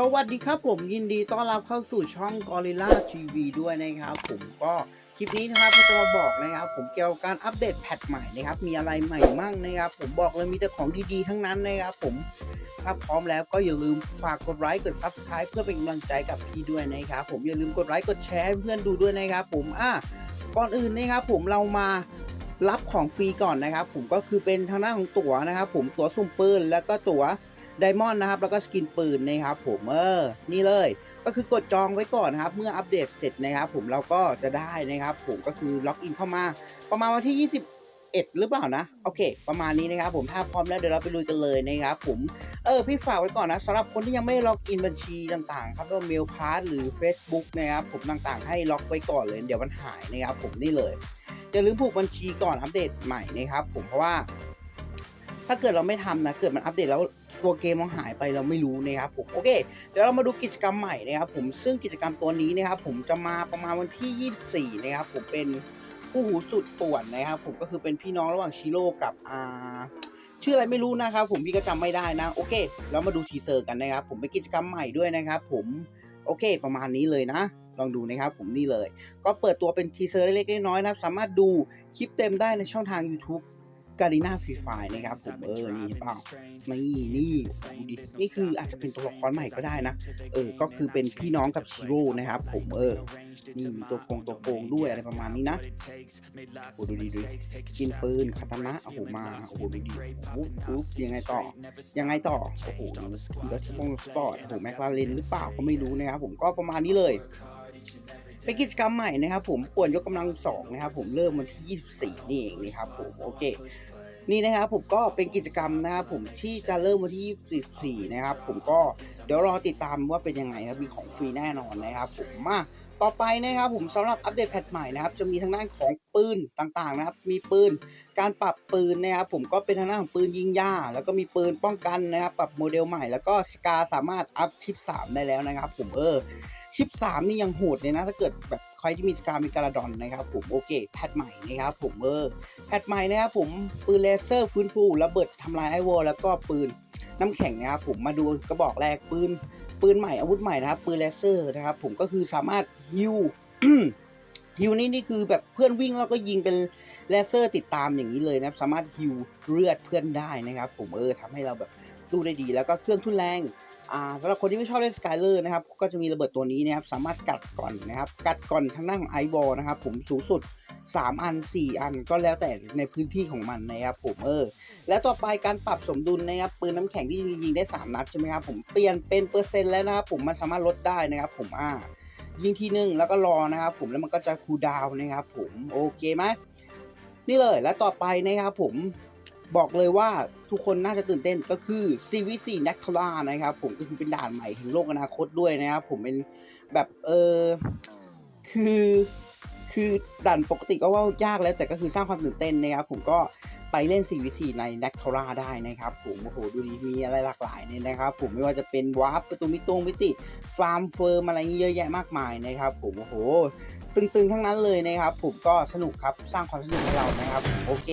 สวัสดีครับผมยินดีต้อนรับเข้าสู่ช่อง Gorilla TV ด้วยนะครับ ผมก็คลิปนี้นะครับก็จะมาบอกนะครับ ผมเกี่ยวกับการอัปเดตแพทใหม่นะครับ มีอะไรใหม่มั่งนะครับ ผมบอกเลยมีแต่ของดีๆทั้งนั้นนะครับ ผมถ้าพร้อมแล้วก็อย่าลืมฝากกดไลค์กด Subscribe เพื่อเป็นกำลังใจกับพี่ด้วยนะครับ ผมอย่าลืมกดไลค์กดแชร์ให้เพื่อนดูด้วยนะครับ ผมอะก่อนอื่นนะครับ ผมเรามารับของฟรีก่อนนะครับ ผมก็คือเป็นทางหน้าของตั๋วนะครับ ผมตั๋วสุ่มปืนแล้วก็ตั๋ว ไดมอนด์นะครับ แล้วก็สกินปืนนะครับผมเออนี่เลย ก็คือกดจองไว้ก่อนนะครับ เมื่ออัปเดตเสร็จนะครับผมเราก็จะได้นะครับ ผมก็คือล็อกอินเข้ามา ประมาณวันที่21หรือเปล่านะ โอเค ประมาณนี้นะครับผมถ้าพร้อมแล้วเดี๋ยวเราไปลุยกันเลยนะครับผมเออพี่ฝากไว้ก่อนนะสำหรับคนที่ยังไม่ล็อกอินบัญชีต่างๆ ครับว่าเมลพาสหรือ Facebook นะครับผมต่างๆ ให้ล็อกไว้ก่อนเลยเดี๋ยวมันหายนะครับผมนี่เลยอย่าลืมผูกบัญชีก่อนอัปเดตใหม่นะครับผมเพราะว่า ถ้าเกิดเราไม่ทำนะเกิดมันอัปเดตแล้ว ตัวเกมมันหายไปเราไม่รู้นะครับผมโอเค เดี๋ยวเรามาดูกิจกรรมใหม่นะครับผมซึ่งกิจกรรมตัวนี้นะครับผมจะมาประมาณวันที่ 24 นะครับผมเป็นผู้หูสุดป่วนนะครับผมก็คือเป็นพี่น้องระหว่างชิโร่กับอ่าชื่ออะไรไม่รู้นะครับผมพี่ก็จำไม่ได้นะโอเค เรามาดูทีเซอร์กันนะครับผมเป็นกิจกรรมใหม่ด้วยนะครับผมโอเค ประมาณนี้เลยนะลองดูนะครับผมนี่เลย ก็เปิดตัวเป็นทีเซอร์เล็กๆน้อยๆนะครับ สามารถดูคลิปเต็มได้ในช่องทาง YouTube การีนาฟรีไฟนะครับผมเออนี่เปล่านี่นี่ดูดินี่คืออาจจะเป็นตัวละครใหม่ก็ได้นะ เออ ก็คือเป็นพี่น้องกับชิโร่นะครับผมเออนี่มีตัวโกงตัวโกงด้วยอะไรประมาณนี้นะโอ้ดูดีดูกินปืนคาตานะโอ้โหมาโอ้โหดูดีปุ๊บปุ๊บยังไงต่อ ยังไงต่อโอ้โหดูแล้วที่พงสปอร์ตโอ้โหแมคลาเรนหรือเปล่าก็ไม่รู้นะครับผมก็ประมาณนี้เลย เป็นกิจกรรมใหม่นะครับผมป่วนยกกำลังสองนะครับผมเริ่มวันที่ 24 นี่เองนะครับผมโอเคนี่นะครับผมก็เป็นกิจกรรมนะครับผมที่จะเริ่มวันที่ 24 นะครับผมก็เดี๋ยวรอติดตามว่าเป็นยังไงครับมีของฟรีแน่นอนนะครับผมมาต่อไปนะครับผมสำหรับอัปเดตแพทใหม่นะครับจะมีทางด้านของปืนต่างๆนะครับ มีปืนการปรับปืนนะครับผมก็เป็นทางด้านของปืนยิงย่าแล้วก็มีปืนป้องกันนะครับปรับโมเดลใหม่ แล้วก็สกาสามารถอัพชิป3ได้แล้วนะครับผมเออชิป 3 นี่ยังโหดเลยนะ ถ้าเกิดแบบใครที่มีสกามีการาดอนนะครับผมโอเค แพทใหม่นะครับผมเออแพทใหม่นะครับผมปืนเลเซอร์ฟื้นฟูระเบิดทำลายไอวอลแล้วก็ปืนน้ำแข็งนะครับผมมาดูกระบอกแรกปืนปืนใหม่อาวุธใหม่นะครับปืนเลเซอร์นะครับผมก็คือสามารถฮิวฮิวนี่นี่คือแบบเพื่อนวิ่งแล้วก็ยิงเป็นเลเซอร์ติดตามอย่างนี้เลยนะครับสามารถฮิวเลือดเพื่อนได้นะครับผมเออทำให้เราแบบสู้ได้ดี แล้วก็เครื่องทุนแรง สำหรับคนที่ไม่ชอบเล่นสกายเลอร์นะครับ ก็จะมีระเบิดตัวนี้นะครับ สามารถกัดก่อนนะครับ กัดก่อนทางด้านของไอวอลนะครับ ผมสูงสุด 3 อัน 4 อันก็แล้วแต่ในพื้นที่ของมันนะครับผมเออ แล้วต่อไปการปรับสมดุลนะครับ ปืนน้ำแข็งที่ยิงได้ 3 นัดใช่ไหมครับผมเปลี่ยนเป็นเปอร์เซ็นต์แล้วนะครับผมมันสามารถลดได้นะครับ ผมอ่ายิงทีหนึ่งแล้วก็รอนะครับผมแล้วมันก็จะคูลดาวน์นะครับผมโอเคไหมนี่เลยแล้วต่อไปนะครับผม บอกเลยว่าทุกคนน่าจะตื่นเต้นก็คือ CVC n a c l a นะครับ ผมก็คือเป็นด่านใหม่ถึงโลกอนาคตด้วยนะครับ ผมเป็นแบบเออคือคือด่านปกติก็ว่ายากแล้วแต่ก็คือสร้างความตื่นเต้นนะครับ ผมก็ ไปเล่น CVC ใน n a c l a ได้นะครับผมโอ้โหดูดีมีอะไรหลากหลายเนี่ยนะครับผมไม่ว่าจะเป็นวาร์ปประตูมิตรงมิติ ฟาร์มเฟิร์มอะไรเงี้ยเยอะแยะมากมายนะครับผมโอ้โหตึงๆทั้งนั้นเลยนะครับผมก็สนุกครับสร้างความสนุกให้เรานะครับโอเค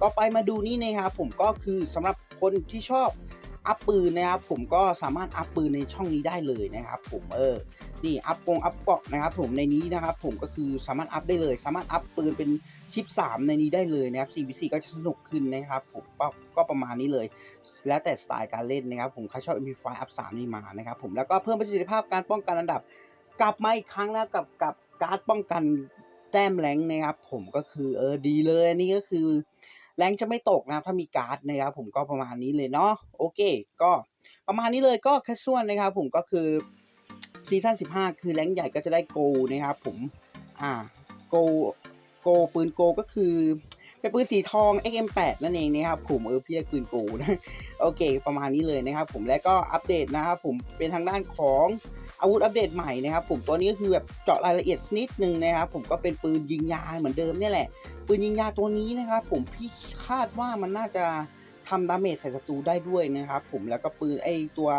ต่อไปมาดูนี่นะครับผมก็คือสำหรับคนที่ชอบอัพปืนนะครับผมก็สามารถอัพปืนในช่องนี้ได้เลยนะครับผมเออนี่อัพกงอัพเกาะนะครับผมในนี้นะครับผมก็คือสามารถอัพได้เลย สามารถอัพปืนเป็น ชิป 3 ในนี้ได้เลยนะครับ CBC ก็จะสนุกขึ้นนะครับผมก็ประมาณนี้เลย แล้วแต่สไตล์การเล่นนะครับผมใครชอบ MP5 อัพ3นี่มานะครับผมแล้วก็เพิ่มประสิทธิภาพการป้องกันอันดับ กลับมาอีกครั้งแล้วกับกับการ์ดป้องกันแต้มแรงนะครับผมก็คือเออดีเลยอันนี้ก็คือแรงจะไม่ตกนะถ้ามีการ์ดนะครับผมก็ประมาณนี้เลยเนาะโอเค ก็ประมาณนี้เลยก็แค่ส่วนนะครับผมก็คือซีซั่น15 คือแรงใหญ่ก็จะได้โกนะครับผมอ่าโก โกปืนโกก็คือเป็นปืนสีทอง XM8 นั่นเองนะครับผมเออพี่เรียกปืนโกนะโอเค ประมาณนี้เลยนะครับผมและก็อัปเดตนะครับผมเป็นทางด้านของอาวุธอัปเดตใหม่นะครับผมตัวนี้ก็คือแบบเจาะรายละเอียดนิดนึงนะครับผมก็เป็นปืนยิงยาเหมือนเดิมนี่แหละ ปืนยิงยาตัวนี้นะครับผมพี่คาดว่ามันน่าจะทำดาเมจใส่ศัตรูได้ด้วยนะครับผมแล้วก็ปืนไอตัว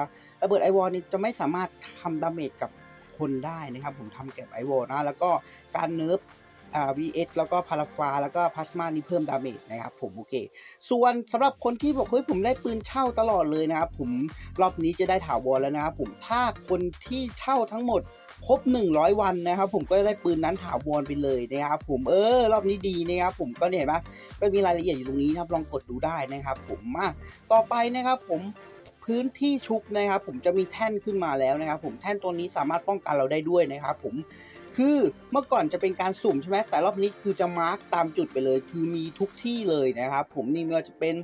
ระเบิดไอวอลนี่จะไม่สามารถทำดาเมจกับคนได้นะครับผมทำเก็บไอวอลนะแล้วก็การเนิร์ฟ อ่า VS แล้วก็พาราฟาแล้วก็พลาสมานี่เพิ่มดาเมจนะครับผมโอเค ส่วนสำหรับคนที่บอกเฮ้ยผมได้ปืนเช่าตลอดเลยนะครับผมรอบนี้จะได้ถาวรแล้วนะครับผมถ้าคนที่เช่าทั้งหมดครบ 100 วันนะครับผมก็จะได้ปืนนั้นถาวรไปเลยนะครับผมเออรอบนี้ดีนะครับผมก็เนี่ยเห็นปะก็มีรายละเอียดอยู่ตรงนี้นะครับลองกดดูได้นะครับผมมาต่อไปนะครับผมพื้นที่ชุบนะครับผมจะมีแท่นขึ้นมาแล้วนะครับผมแท่นตัวนี้สามารถป้องกันเราได้ด้วยนะครับผม คือเมื่อก่อนจะเป็นการสุ่มใช่ไหมแต่รอบนี้คือจะมาร์กตามจุดไปเลย คือมีทุกที่เลยนะครับ ผมนี่ไม่ว่าจะเป็น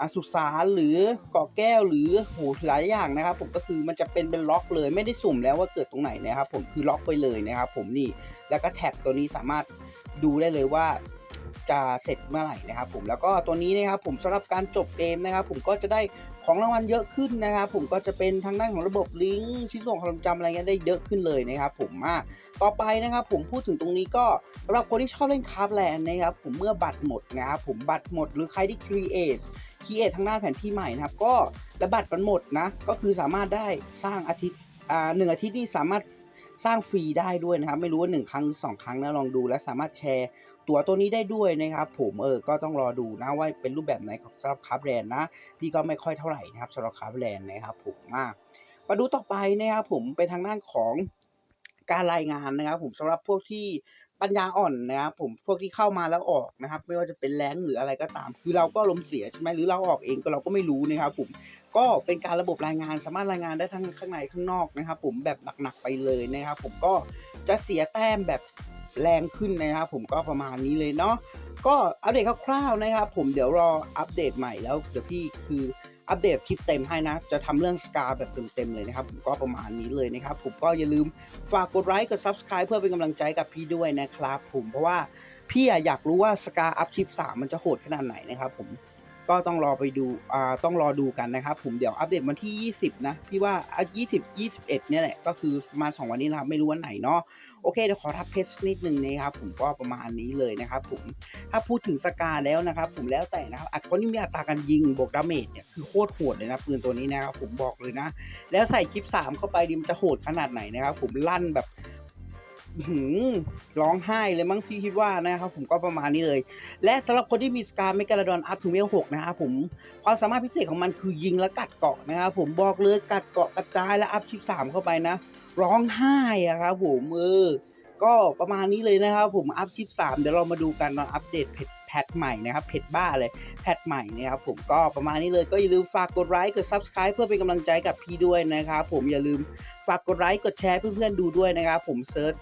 อาสุสานหรือเกาะแก้วหรือโหหลายอย่างนะครับ ผมก็คือมันจะเป็นเป็นล็อกเลย ไม่ได้สุ่มแล้วว่าเกิดตรงไหนนะครับ ผมคือล็อกไปเลยนะครับ ผมนี่แล้วก็แท็บตัวนี้สามารถดูได้เลยว่า จะเสร็จเมื่อไหร่นะครับผมแล้วก็ตัวนี้นะครับผมสำหรับการจบเกมนะครับผมก็จะได้ของรางวัลเยอะขึ้นนะครับผมก็จะเป็นทางด้านของระบบลิงก์ชิ้นส่วนความจำอะไรเงี้ยได้เยอะขึ้นเลยนะครับผมมาต่อไปนะครับผมพูดถึงตรงนี้ก็สำหรับคนที่ชอบเล่นคาราฟแลนด์นะครับผมเมื่อบัตรหมดนะครับผมบัตรหมดหรือใครที่ครีเอทครีเอททางด้านแผนที่ใหม่นะครับก็และบัตรมันหมดนะก็คือสามารถได้สร้างอาทิตย์อ่าหนึ่งอาทิตย์นี่สามารถ สร้างฟรีได้ด้วยนะครับ ไม่รู้ว่าหนึ่งครั้งหรือสองครั้งนะลองดูและสามารถแชร์ตั๋วตัวนี้ได้ด้วยนะครับผมเออก็ต้องรอดูนะว่าเป็นรูปแบบไหนของสำหรับคราฟแลนด์นะ พี่ก็ไม่ค่อยเท่าไหร่นะครับสำหรับคราฟแลนด์นะครับผมมามาดูต่อไปนะครับผมเป็นทางด้านของการรายงานนะครับผมสำหรับพวกที่ ปัญญาอ่อนนะครับผมพวกที่เข้ามาแล้วออกนะครับ ไม่ว่าจะเป็นแรงหรืออะไรก็ตาม คือเราก็ลมเสียใช่ไหมหรือเราออกเองก็เราก็ไม่รู้นะครับผมก็เป็นการระบบรายงานสามารถรายงานได้ทั้งข้างในข้างนอกนะครับ ผมแบบหนักๆไปเลยนะครับ ผมก็จะเสียแต้มแบบแรงขึ้นนะครับผมก็ประมาณนี้เลยเนาะก็อัปเดตคร่าวๆนะครับ ผมเดี๋ยวรออัปเดตใหม่แล้วเดี๋ยวพี่คือ อัปเดตคลิปเต็มให้นะ จะทำเรื่องสกาแบบเต็มๆเลยนะครับ ผมก็ประมาณนี้เลยนะครับ ผมก็อย่าลืมฝากกดไลค์กด Subscribe เพื่อเป็นกำลังใจกับพี่ด้วยนะครับ ผมเพราะว่าพี่อยากรู้ว่าสกาอัพคลิป3มันจะโหดขนาดไหนนะครับ ผมก็ต้องรอไปดูอ่าต้องรอดูกันนะครับ ผมเดี๋ยวอัปเดตวันที่ 20 นะ พี่ว่าอะ20 21เนี่ยแหละก็คือมา 2 วันนี้นะครับ ไม่รู้วันไหนเนาะ โอเคเดี๋ยวขอทับเพชนิดหนึ่งนะครับผมก็ประมาณนี้เลยนะครับผมถ้าพูดถึงสกาแล้วนะครับผมแล้วแต่นะครับอัดคนที่มีอัตราการยิงบวกดาเมจเนี่ยคือโคตรโหดเลยนะปืนตัวนี้นะครับผมบอกเลยนะ แล้วใส่คลิป 3 เข้าไปดิมันจะโหดขนาดไหนนะครับผมลั่นแบบหือร้องไห้เลยมั้งพี่คิดว่านะครับผมก็ประมาณนี้เลย และสำหรับคนที่มีสกาเมกาลดอนอัพถึงเวลหกนะครับผมความสามารถพิเศษของมันคือยิงและกัดเกาะนะครับผมบอกเลยกัดเกาะกระจายและอัพคลิป3เข้าไปนะ ร้องไห้อะครับผมเออก็ประมาณนี้เลยนะครับผมอัพชิป3เดี๋ยวเรามาดูกันตอนอัปเดตเพจแพทใหม่นะครับเพจบ้าเลยแพทใหม่นะครับผมก็ประมาณนี้เลยก็อย่าลืมฝากกดไลค์กด Subscribe เพื่อเป็นกำลังใจกับพี่ด้วยนะครับผมอย่าลืมฝากกดไลค์กดแชร์เพื่อนๆดูด้วยนะครับผมเซิร์ช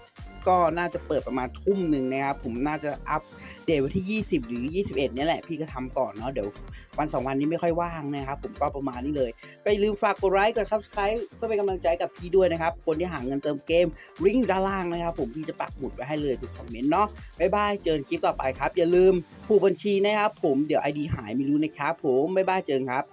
ก็น่าจะเปิดประมาณทุ่มหนึ่งนะครับ ผมน่าจะอัปเดตวันที่ 20 หรือ 21เนี่ยแหละ พี่ก็ทำก่อนเนาะเดี๋ยววันสองวันนี้ไม่ค่อยว่างนะครับ ผมก็ประมาณนี้เลย ก็อย่าลืมฝากกดไลค์กด Subscribe เพื่อเป็นกำลังใจกับพี่ด้วยนะครับ คนที่หาเงินเติมเกมลิงก์อยู่ด้านล่างนะครับ ผมพี่จะปักหมุดไว้ให้เลยทุกคอมเมนต์เนาะบ๊ายบายเจอกันคลิปต่อไปครับ อย่าลืมผูกบัญชีนะครับ ผมเดี๋ยว ID หายไม่รู้นะครับ ผมบ๊ายบายเจอกันครับ